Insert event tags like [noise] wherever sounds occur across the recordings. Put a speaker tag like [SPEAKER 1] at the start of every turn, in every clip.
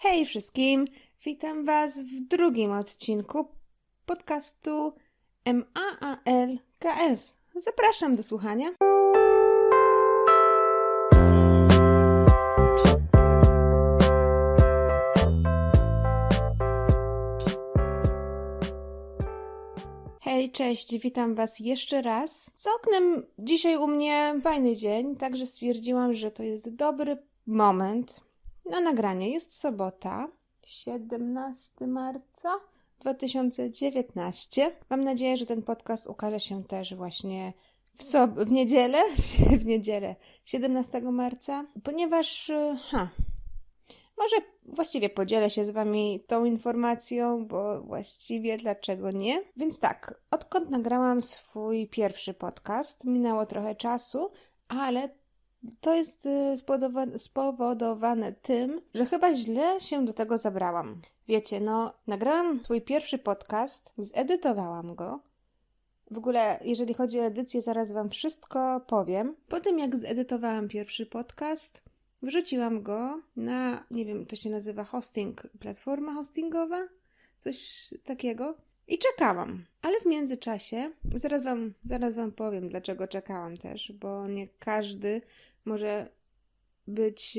[SPEAKER 1] Hej wszystkim! Witam Was w drugim odcinku podcastu MAALKS. Zapraszam do słuchania. Hej, cześć, witam Was jeszcze raz. Z oknem dzisiaj u mnie fajny dzień, także stwierdziłam, że to jest dobry moment na nagranie. Jest sobota, 17 marca 2019. Mam nadzieję, że ten podcast ukaże się też właśnie w, sob- w niedzielę, [laughs] w niedzielę 17 marca, ponieważ ha, może właściwie podzielę się z Wami tą informacją, bo właściwie dlaczego nie? Więc tak, odkąd nagrałam swój pierwszy podcast, minęło trochę czasu, ale to jest y, spowodowa- spowodowane tym, że chyba źle się do tego zabrałam. Wiecie, no, nagrałam swój pierwszy podcast, zedytowałam go. W ogóle, jeżeli chodzi o edycję, zaraz Wam wszystko powiem. Po tym, jak zedytowałam pierwszy podcast, wrzuciłam go na, nie wiem, to się nazywa hosting, platforma hostingowa, coś takiego. I czekałam. Ale w międzyczasie, zaraz wam, zaraz wam powiem, dlaczego czekałam też, bo nie każdy może być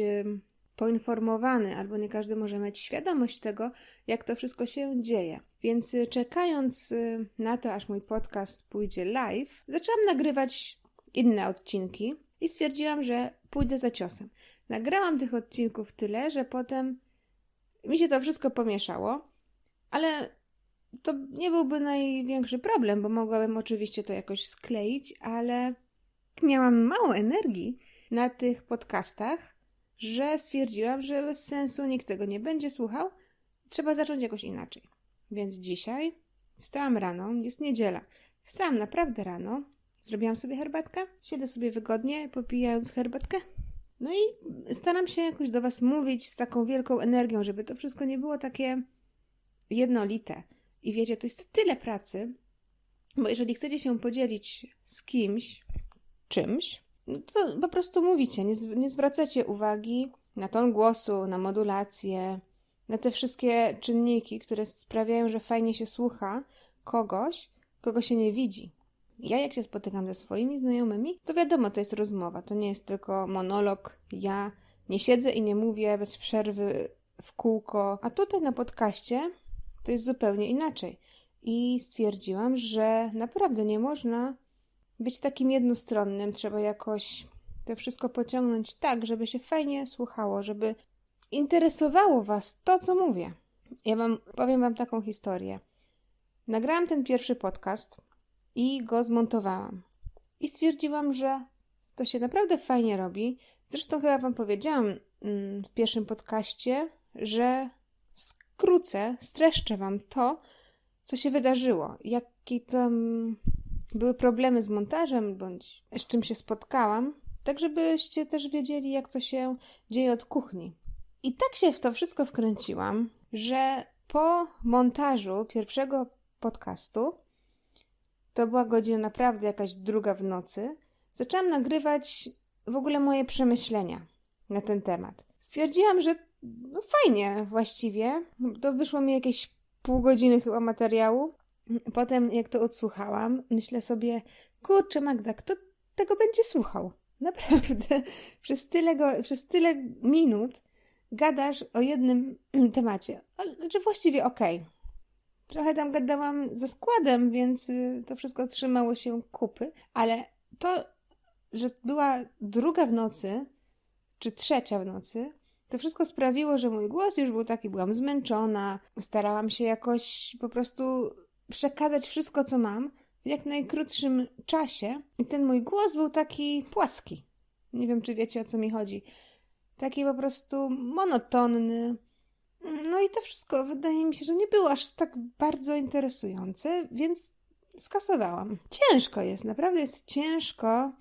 [SPEAKER 1] poinformowany, albo nie każdy może mieć świadomość tego, jak to wszystko się dzieje. Więc y, czekając y, na to, aż mój podcast pójdzie live, zaczęłam nagrywać inne odcinki i stwierdziłam, że pójdę za ciosem. Nagrałam tych odcinków tyle, że potem mi się to wszystko pomieszało, ale to nie byłby największy problem, bo mogłabym oczywiście to jakoś skleić, ale miałam mało energii na tych podcastach, że stwierdziłam, że bez sensu nikt tego nie będzie słuchał. Trzeba zacząć jakoś inaczej. Więc dzisiaj wstałam rano, jest niedziela. Wstałam naprawdę rano, zrobiłam sobie herbatkę, siedzę sobie wygodnie, popijając herbatkę. No i staram się jakoś do Was mówić z taką wielką energią, żeby to wszystko nie było takie jednolite. I wiecie, to jest tyle pracy, bo jeżeli chcecie się podzielić z kimś czymś, no to po prostu mówicie, nie, nie zwracacie uwagi na ton głosu, na modulację, na te wszystkie czynniki, które sprawiają, że fajnie się słucha kogoś, kogo się nie widzi. Ja, jak się spotykam ze swoimi znajomymi, to wiadomo, to jest rozmowa, to nie jest tylko monolog. Ja nie siedzę i nie mówię bez przerwy w kółko, a tutaj na podcaście to jest zupełnie inaczej. I stwierdziłam, że naprawdę nie można być takim jednostronnym. Trzeba jakoś to wszystko pociągnąć tak, żeby się fajnie słuchało, żeby interesowało Was to, co mówię. Ja wam powiem Wam taką historię. Nagrałam ten pierwszy podcast i go zmontowałam. I stwierdziłam, że to się naprawdę fajnie robi. Zresztą chyba Wam powiedziałam mm, w pierwszym podcaście, że skrócę, streszczę Wam to, co się wydarzyło, jakie tam były problemy z montażem, bądź z czym się spotkałam, tak żebyście też wiedzieli, jak to się dzieje od kuchni. I tak się w to wszystko wkręciłam, że po montażu pierwszego podcastu, to była godzina naprawdę jakaś druga w nocy, zaczęłam nagrywać w ogóle moje przemyślenia na ten temat. Stwierdziłam, że no fajnie właściwie. To wyszło mi jakieś pół godziny chyba materiału. Potem jak to odsłuchałam, myślę sobie, kurczę Magda, kto tego będzie słuchał? [laughs] Naprawdę. Przez tyle, go, przez tyle minut gadasz o jednym [clears throat] temacie. Że właściwie okej. Trochę tam gadałam ze składem, więc y, to wszystko trzymało się kupy, ale to, że była druga w nocy, czy trzecia w nocy, to wszystko sprawiło, że mój głos już był taki, byłam zmęczona, starałam się jakoś po prostu przekazać wszystko, co mam w jak najkrótszym czasie i ten mój głos był taki płaski. Nie wiem, czy wiecie, o co mi chodzi. Taki po prostu monotonny. No i to wszystko wydaje mi się, że nie było aż tak bardzo interesujące, więc skasowałam. Ciężko jest, naprawdę jest ciężko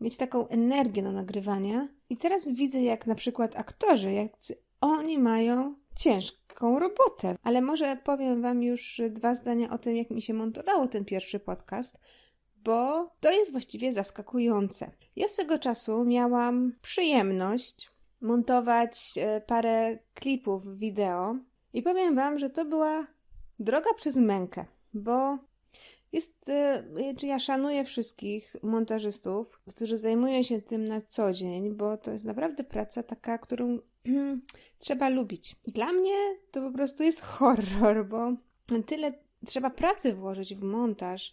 [SPEAKER 1] mieć taką energię na nagrywanie. I teraz widzę, jak na przykład aktorzy, jak oni mają ciężką robotę. Ale może powiem Wam już dwa zdania o tym, jak mi się montowało ten pierwszy podcast, bo to jest właściwie zaskakujące. Ja swego czasu miałam przyjemność montować e, parę klipów wideo i powiem Wam, że to była droga przez mękę, bo jest, e, czy ja szanuję wszystkich montażystów, którzy zajmują się tym na co dzień, bo to jest naprawdę praca taka, którą [clears throat] trzeba lubić. Dla mnie to po prostu jest horror, bo tyle trzeba pracy włożyć w montaż.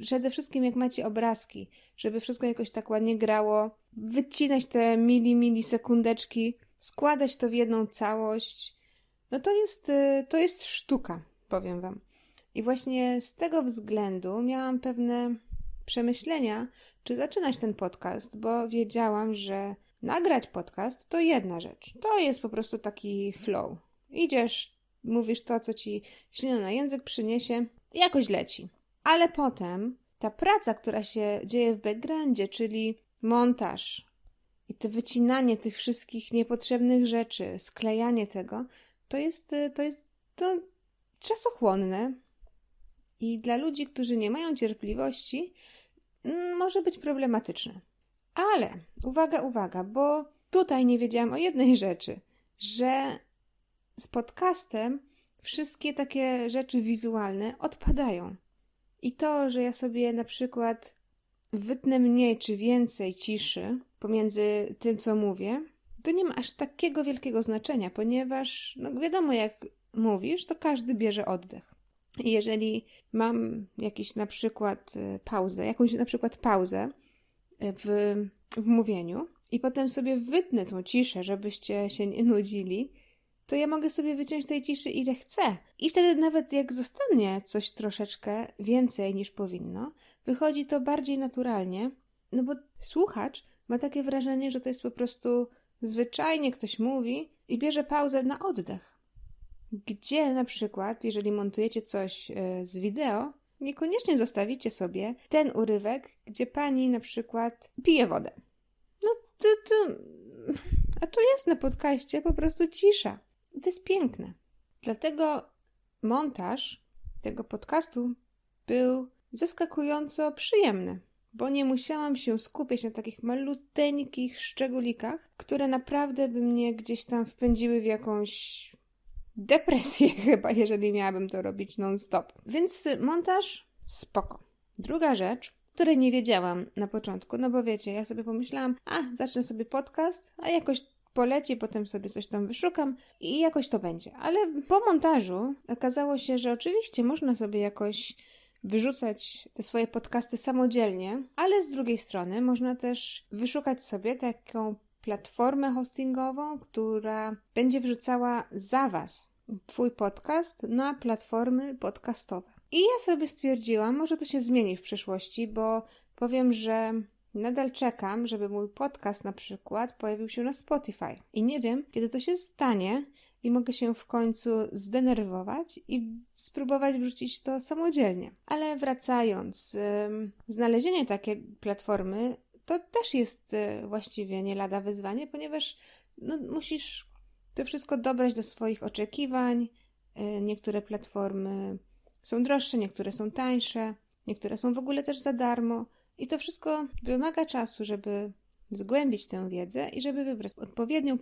[SPEAKER 1] Przede wszystkim jak macie obrazki, żeby wszystko jakoś tak ładnie grało, wycinać te mili, mili sekundeczki, składać to w jedną całość. No to jest, y, to jest sztuka, powiem Wam. I właśnie z tego względu miałam pewne przemyślenia, czy zaczynać ten podcast, bo wiedziałam, że nagrać podcast to jedna rzecz. To jest po prostu taki flow. Idziesz, mówisz to, co ci ślina na język przyniesie, jakoś leci. Ale potem ta praca, która się dzieje w backgroundzie, czyli montaż i to wycinanie tych wszystkich niepotrzebnych rzeczy, sklejanie tego, to jest, to jest to czasochłonne i dla ludzi, którzy nie mają cierpliwości, mm, może być problematyczne. Ale uwaga, uwaga, bo tutaj nie wiedziałam o jednej rzeczy, że z podcastem wszystkie takie rzeczy wizualne odpadają. I to, że ja sobie na przykład wytnę mniej czy więcej ciszy pomiędzy tym, co mówię, to nie ma aż takiego wielkiego znaczenia, ponieważ, no wiadomo, jak mówisz, to każdy bierze oddech. Jeżeli mam jakiś na przykład y, pauzę, jakąś na przykład pauzę y, w, w mówieniu i potem sobie wytnę tą ciszę, żebyście się nie nudzili, to ja mogę sobie wyciąć tej ciszy ile chcę. I wtedy nawet jak zostanie coś troszeczkę więcej niż powinno, wychodzi to bardziej naturalnie, no bo słuchacz ma takie wrażenie, że to jest po prostu zwyczajnie ktoś mówi i bierze pauzę na oddech. Gdzie na przykład, jeżeli montujecie coś e, z wideo, niekoniecznie zostawicie sobie ten urywek, gdzie pani na przykład pije wodę. No to, to... A tu jest na podcaście po prostu cisza. I to jest piękne. Dlatego montaż tego podcastu był zaskakująco przyjemny, bo nie musiałam się skupiać na takich maluteńkich szczególikach, które naprawdę by mnie gdzieś tam wpędziły w jakąś depresję [laughs] chyba, jeżeli miałabym to robić non-stop. Więc montaż spoko. Druga rzecz, której nie wiedziałam na początku, no bo wiecie, ja sobie pomyślałam, a zacznę sobie podcast, a jakoś poleci, potem sobie coś tam wyszukam i jakoś to będzie. Ale po montażu okazało się, że oczywiście można sobie jakoś wyrzucać te swoje podcasty samodzielnie, ale z drugiej strony można też wyszukać sobie taką platformę hostingową, która będzie wrzucała za Was Twój podcast na platformy podcastowe. I ja sobie stwierdziłam, może to się zmieni w przyszłości, bo powiem, że Nadal czekam, żeby mój podcast na przykład pojawił się na Spotify. I nie wiem, kiedy to się stanie i mogę się w końcu zdenerwować i spróbować wrzucić to samodzielnie. Ale wracając, znalezienie takiej platformy to też jest y, właściwie nie lada wyzwanie, ponieważ no, musisz to wszystko dobrać do swoich oczekiwań. Y, niektóre platformy są droższe, niektóre są tańsze, niektóre są w ogóle też za darmo. I to wszystko wymaga czasu, żeby zgłębić tę wiedzę i żeby wybrać odpowiednią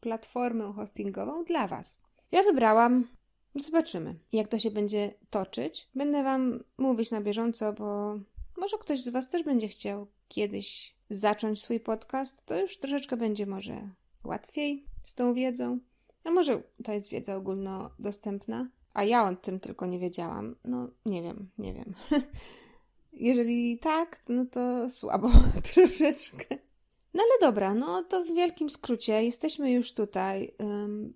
[SPEAKER 1] platformę hostingową dla Was. Ja wybrałam, zobaczymy, jak to się będzie toczyć. Będę Wam mówić na bieżąco, bo może ktoś z Was też będzie chciał kiedyś zacząć swój podcast. To już troszeczkę będzie może łatwiej z tą wiedzą. A może to jest wiedza ogólnodostępna, a ja o tym tylko nie wiedziałam. No, nie wiem, nie wiem. [laughs] Jeżeli tak, no to słabo [laughs] troszeczkę. No ale dobra, no to w wielkim skrócie jesteśmy już tutaj.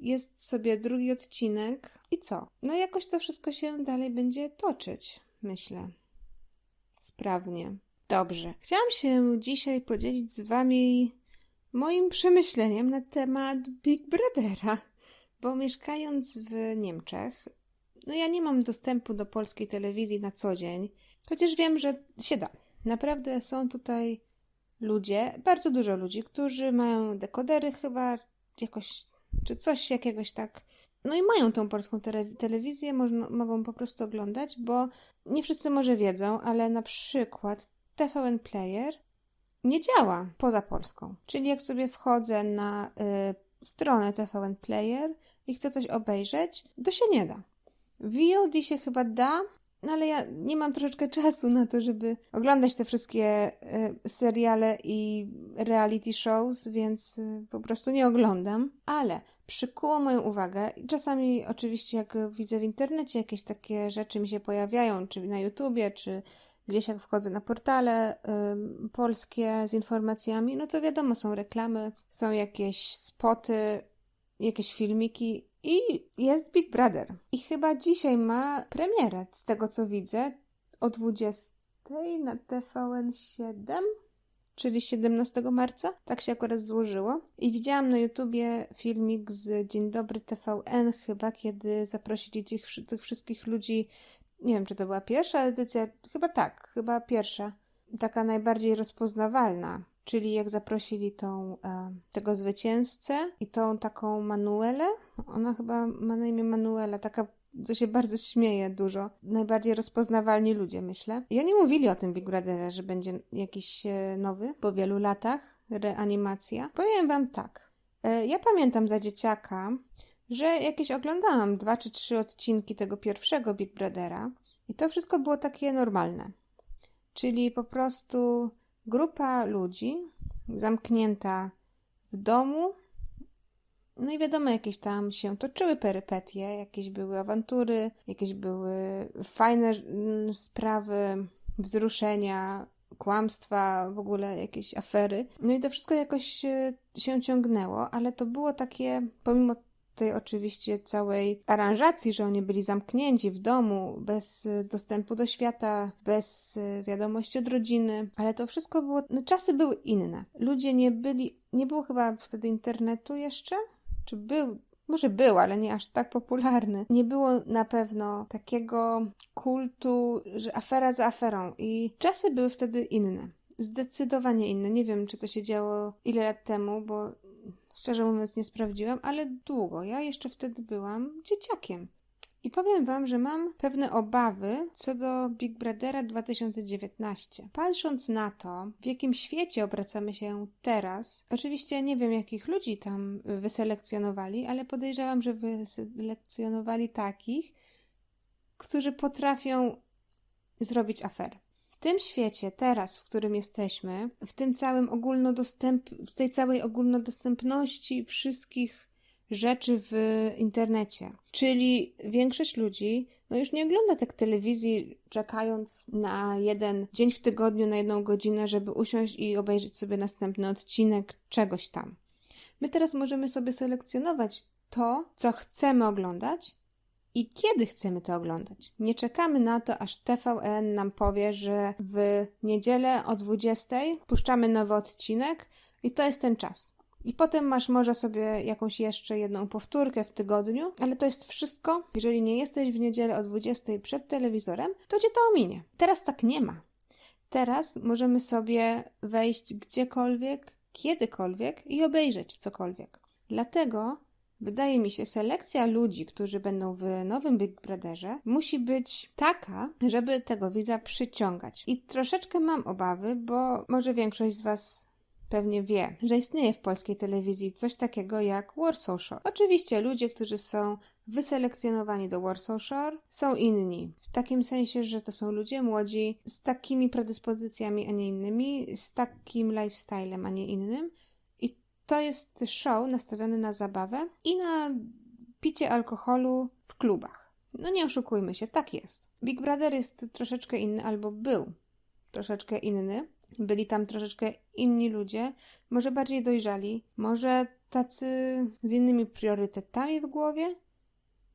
[SPEAKER 1] Jest sobie drugi odcinek i co? No jakoś to wszystko się dalej będzie toczyć, myślę. Sprawnie. Dobrze. Chciałam się dzisiaj podzielić z Wami moim przemyśleniem na temat Big Brothera, bo mieszkając w Niemczech, no ja nie mam dostępu do polskiej telewizji na co dzień. Chociaż wiem, że się da. Naprawdę są tutaj ludzie, bardzo dużo ludzi, którzy mają dekodery chyba jakoś, czy coś jakiegoś tak. No i mają tą polską telewizję, można, mogą po prostu oglądać, bo nie wszyscy może wiedzą, ale na przykład TVN Player nie działa poza Polską. Czyli jak sobie wchodzę na y, stronę TVN Player i chcę coś obejrzeć, to się nie da. VOD się chyba da, no ale ja nie mam troszeczkę czasu na to, żeby oglądać te wszystkie y, seriale i reality shows, więc y, po prostu nie oglądam. Ale przykuło moją uwagę i czasami oczywiście jak widzę w internecie jakieś takie rzeczy mi się pojawiają, czy na YouTubie, czy gdzieś jak wchodzę na portale y, polskie z informacjami, no to wiadomo, są reklamy, są jakieś spoty, jakieś filmiki i jest Big Brother. I chyba dzisiaj ma premierę, z tego co widzę, o 20 na TVN7, czyli 17 marca. Tak się akurat złożyło. I widziałam na YouTubie filmik z Dzień Dobry TVN chyba, kiedy zaprosili tych, tych wszystkich ludzi nie wiem, czy to była pierwsza edycja, chyba tak, chyba pierwsza, taka najbardziej rozpoznawalna, czyli jak zaprosili tą, e, tego zwycięzcę i tą taką Manuelę, ona chyba ma na imię Manuela, taka to się bardzo śmieje dużo. Najbardziej rozpoznawalni ludzie, myślę. I oni mówili o tym Big Brotherze, że będzie jakiś e, nowy po wielu latach, reanimacja. Powiem wam tak. E, ja pamiętam za dzieciaka, że jakieś oglądałam dwa czy trzy odcinki tego pierwszego Big Brothera i to wszystko było takie normalne. Czyli po prostu grupa ludzi zamknięta w domu, no i wiadomo, jakieś tam się toczyły perypetie, jakieś były awantury, jakieś były fajne mm, sprawy, wzruszenia, kłamstwa, w ogóle jakieś afery. No i to wszystko jakoś e, się ciągnęło, ale to było takie, pomimo tej oczywiście całej aranżacji, że oni byli zamknięci w domu, bez y, dostępu do świata, bez y, wiadomości od rodziny, ale to wszystko było, no, czasy były inne. Ludzie nie byli, nie było chyba wtedy internetu jeszcze? Czy był? Może był, ale nie aż tak popularny. Nie było na pewno takiego kultu, że afera za aferą i czasy były wtedy inne. Zdecydowanie inne. Nie wiem, czy to się działo ile lat temu, bo Szczerze mówiąc, nie sprawdziłam, ale długo. Ja jeszcze wtedy byłam dzieciakiem. I powiem Wam, że mam pewne obawy co do Big Brothera 2019. Patrząc na to, w jakim świecie obracamy się teraz, oczywiście nie wiem, jakich ludzi tam wyselekcjonowali, ale podejrzewam, że wyselekcjonowali takich, którzy potrafią zrobić aferę tym świecie, teraz, w którym jesteśmy, w tym całym ogólnodostęp, w tej całej ogólnodostępności wszystkich rzeczy w internecie. Czyli większość ludzi no już nie ogląda tak telewizji, czekając na jeden dzień w tygodniu, na jedną godzinę, żeby usiąść i obejrzeć sobie następny odcinek czegoś tam. My teraz możemy sobie selekcjonować to, co chcemy oglądać i kiedy chcemy to oglądać. Nie czekamy na to, aż TVN nam powie, że w niedzielę o 20 puszczamy nowy odcinek i to jest ten czas. I potem masz może sobie jakąś jeszcze jedną powtórkę w tygodniu, ale to jest wszystko. Jeżeli nie jesteś w niedzielę o 20 przed telewizorem, to cię to ominie. Teraz tak nie ma. Teraz możemy sobie wejść gdziekolwiek, kiedykolwiek i obejrzeć cokolwiek. Dlatego Wydaje mi się, selekcja ludzi, którzy będą w nowym Big Brotherze, musi być taka, żeby tego widza przyciągać. I troszeczkę mam obawy, bo może większość z Was pewnie wie, że istnieje w polskiej telewizji coś takiego jak Warsaw Shore. Oczywiście ludzie, którzy są wyselekcjonowani do Warsaw Shore, są inni. W takim sensie, że to są ludzie młodzi z takimi predyspozycjami, a nie innymi, z takim lifestylem, a nie innym to jest show nastawiony na zabawę i na picie alkoholu w klubach. No nie oszukujmy się, tak jest. Big Brother jest troszeczkę inny, albo był troszeczkę inny. Byli tam troszeczkę inni ludzie, może bardziej dojrzali, może tacy z innymi priorytetami w głowie.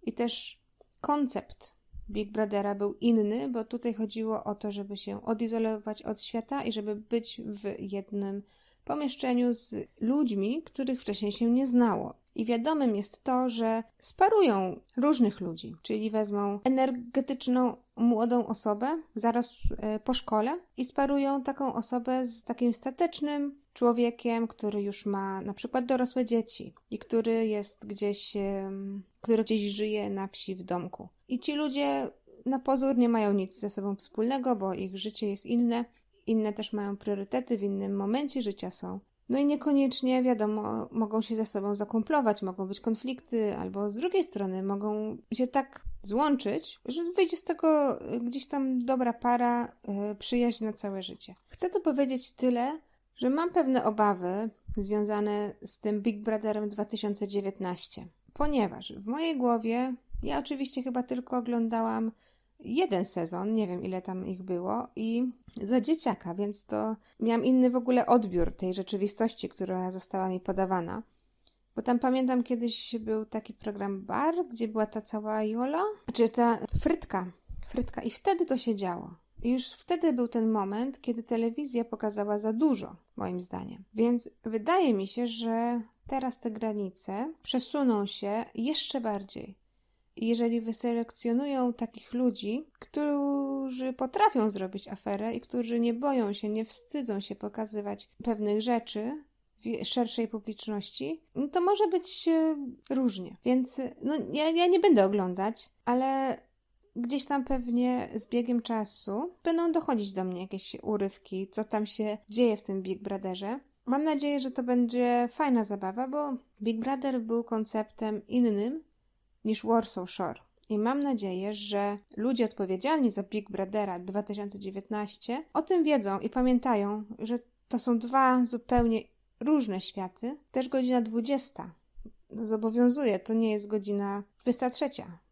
[SPEAKER 1] I też koncept Big Brothera był inny, bo tutaj chodziło o to, żeby się odizolować od świata i żeby być w jednym pomieszczeniu z ludźmi, których wcześniej się nie znało. I wiadomym jest to, że sparują różnych ludzi, czyli wezmą energetyczną młodą osobę zaraz e, po szkole i sparują taką osobę z takim statecznym człowiekiem, który już ma na przykład dorosłe dzieci i który jest gdzieś, który gdzieś żyje na wsi w domku. I ci ludzie na pozór nie mają nic ze sobą wspólnego, bo ich życie jest inne inne też mają priorytety, w innym momencie życia są. No i niekoniecznie, wiadomo, mogą się ze sobą zakumplować, mogą być konflikty, albo z drugiej strony mogą się tak złączyć, że wyjdzie z tego y, gdzieś tam dobra para, yy, przyjaźń na całe życie. Chcę tu powiedzieć tyle, że mam pewne obawy związane z tym Big Brotherem 2019, ponieważ w mojej głowie, ja oczywiście chyba tylko oglądałam jeden sezon, nie wiem ile tam ich było, i za dzieciaka, więc to miałam inny w ogóle odbiór tej rzeczywistości, która została mi podawana. Bo tam pamiętam kiedyś był taki program Bar, gdzie była ta cała Jola, czy ta Frytka. Frytka, i wtedy to się działo. I już wtedy był ten moment, kiedy telewizja pokazała za dużo, moim zdaniem. Więc wydaje mi się, że teraz te granice przesuną się jeszcze bardziej. Jeżeli wyselekcjonują takich ludzi, którzy potrafią zrobić aferę i którzy nie boją się, nie wstydzą się pokazywać pewnych rzeczy w szerszej publiczności, no to może być e, różnie. Więc no, ja, ja nie będę oglądać, ale gdzieś tam pewnie z biegiem czasu będą dochodzić do mnie jakieś urywki, co tam się dzieje w tym Big Brotherze. Mam nadzieję, że to będzie fajna zabawa, bo Big Brother był konceptem innym niż Warsaw Shore. I mam nadzieję, że ludzie odpowiedzialni za Big Brothera 2019 o tym wiedzą i pamiętają, że to są dwa zupełnie różne światy. Też godzina 20 zobowiązuje, to nie jest godzina 23.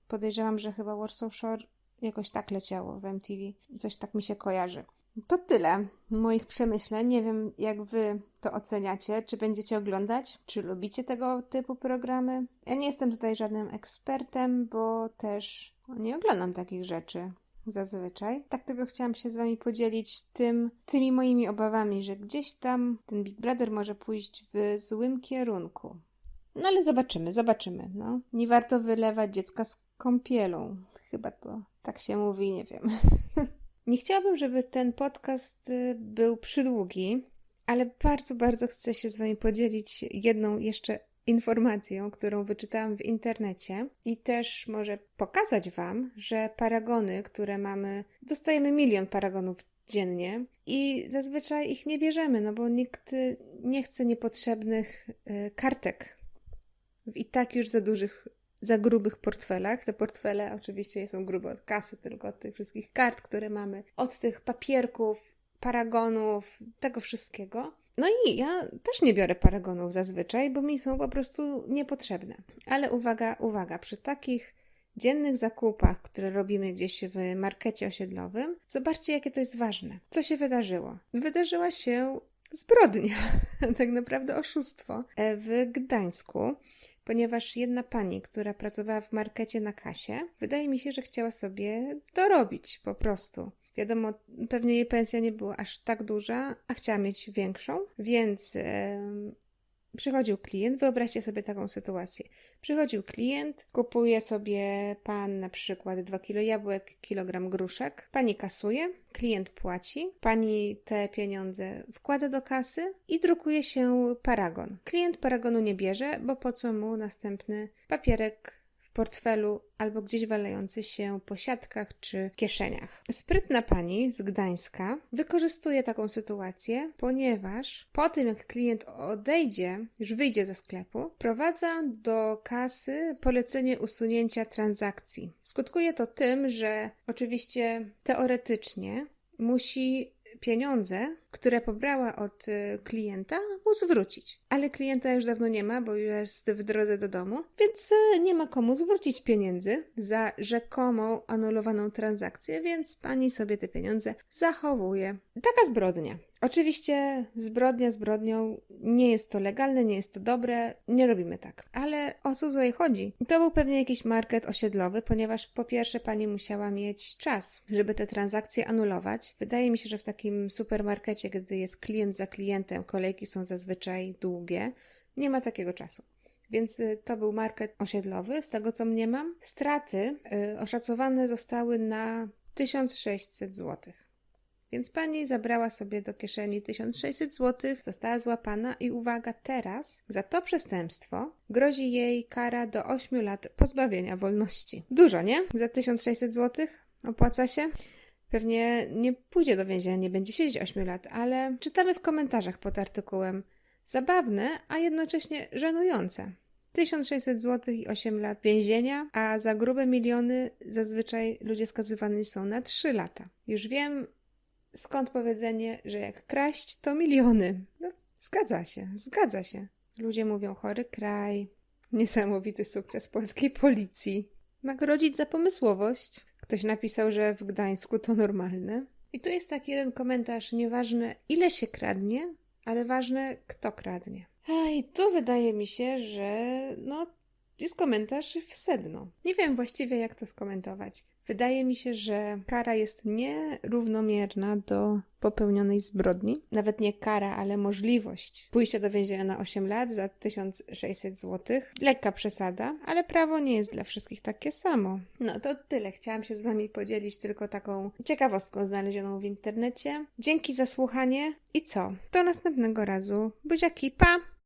[SPEAKER 1] Podejrzewam, że chyba Warsaw Shore jakoś tak leciało w MTV. Coś tak mi się kojarzy. To tyle moich przemyśleń. Nie wiem, jak wy to oceniacie. Czy będziecie oglądać? Czy lubicie tego typu programy? Ja nie jestem tutaj żadnym ekspertem, bo też nie oglądam takich rzeczy zazwyczaj. Tak tylko chciałam się z wami podzielić tym, tymi moimi obawami, że gdzieś tam ten Big Brother może pójść w złym kierunku. No ale zobaczymy, zobaczymy. No. Nie warto wylewać dziecka z kąpielą. Chyba to tak się mówi, nie wiem. [laughs] Nie chciałabym, żeby ten podcast y, był przydługi, ale bardzo, bardzo chcę się z Wami podzielić jedną jeszcze informacją, którą wyczytałam w internecie i też może pokazać Wam, że paragony, które mamy, dostajemy milion paragonów dziennie i zazwyczaj ich nie bierzemy, no bo nikt nie chce niepotrzebnych y, kartek w i tak już za dużych za grubych portfelach. Te portfele oczywiście są grube od kasy, tylko od tych wszystkich kart, które mamy, od tych papierków, paragonów, tego wszystkiego. No i ja też nie biorę paragonów zazwyczaj, bo mi są po prostu niepotrzebne. Ale uwaga, uwaga, przy takich dziennych zakupach, które robimy gdzieś w markecie osiedlowym, zobaczcie, jakie to jest ważne. Co się wydarzyło? Wydarzyła się zbrodnia, [laughs] tak naprawdę oszustwo w Gdańsku ponieważ jedna pani, która pracowała w markecie na kasie, wydaje mi się, że chciała sobie dorobić po prostu. Wiadomo, pewnie jej pensja nie była aż tak duża, a chciała mieć większą, więc Przychodził klient, wyobraźcie sobie taką sytuację. Przychodził klient, kupuje sobie pan na przykład 2 kg jabłek, kilogram gruszek. Pani kasuje, klient płaci, pani te pieniądze wkłada do kasy i drukuje się paragon. Klient paragonu nie bierze, bo po co mu następny papierek portfelu albo gdzieś walejący się po siatkach czy kieszeniach. Sprytna pani z Gdańska wykorzystuje taką sytuację, ponieważ po tym jak klient odejdzie, już wyjdzie ze sklepu, prowadza do kasy polecenie usunięcia transakcji. Skutkuje to tym, że oczywiście teoretycznie musi pieniądze, które pobrała od y, klienta, mu zwrócić. Ale klienta już dawno nie ma, bo jest w drodze do domu, więc y, nie ma komu zwrócić pieniędzy za rzekomą anulowaną transakcję, więc pani sobie te pieniądze zachowuje. Taka zbrodnia. Oczywiście zbrodnia zbrodnią, nie jest to legalne, nie jest to dobre, nie robimy tak. Ale o co tutaj chodzi? To był pewnie jakiś market osiedlowy, ponieważ po pierwsze pani musiała mieć czas, żeby te transakcje anulować. Wydaje mi się, że w takim supermarkecie, gdy jest klient za klientem, kolejki są zazwyczaj długie, nie ma takiego czasu. Więc y, to był market osiedlowy, z tego co mnie mam. Straty y, oszacowane zostały na 1600 złotych. Więc pani zabrała sobie do kieszeni 1600 zł, została złapana i uwaga, teraz za to przestępstwo grozi jej kara do 8 lat pozbawienia wolności. Dużo, nie? Za 1600 zł opłaca się? Pewnie nie pójdzie do więzienia, nie będzie siedzieć 8 lat, ale czytamy w komentarzach pod artykułem. Zabawne, a jednocześnie żenujące. 1600 zł i 8 lat więzienia, a za grube miliony zazwyczaj ludzie skazywani są na 3 lata. Już wiem skąd powiedzenie, że jak kraść, to miliony. No, zgadza się, zgadza się. Ludzie mówią chory kraj, niesamowity sukces polskiej policji. Nagrodzić za pomysłowość. Ktoś napisał, że w Gdańsku to normalne. I tu jest taki jeden komentarz, nieważne ile się kradnie, ale ważne kto kradnie. A i tu wydaje mi się, że no jest komentarz w sedno. Nie wiem właściwie jak to skomentować. Wydaje mi się, że kara jest nierównomierna do popełnionej zbrodni. Nawet nie kara, ale możliwość pójścia do więzienia na 8 lat za 1600 zł. Lekka przesada, ale prawo nie jest dla wszystkich takie samo. No to tyle. Chciałam się z Wami podzielić tylko taką ciekawostką znalezioną w internecie. Dzięki za słuchanie i co? Do następnego razu. Buziaki, pa!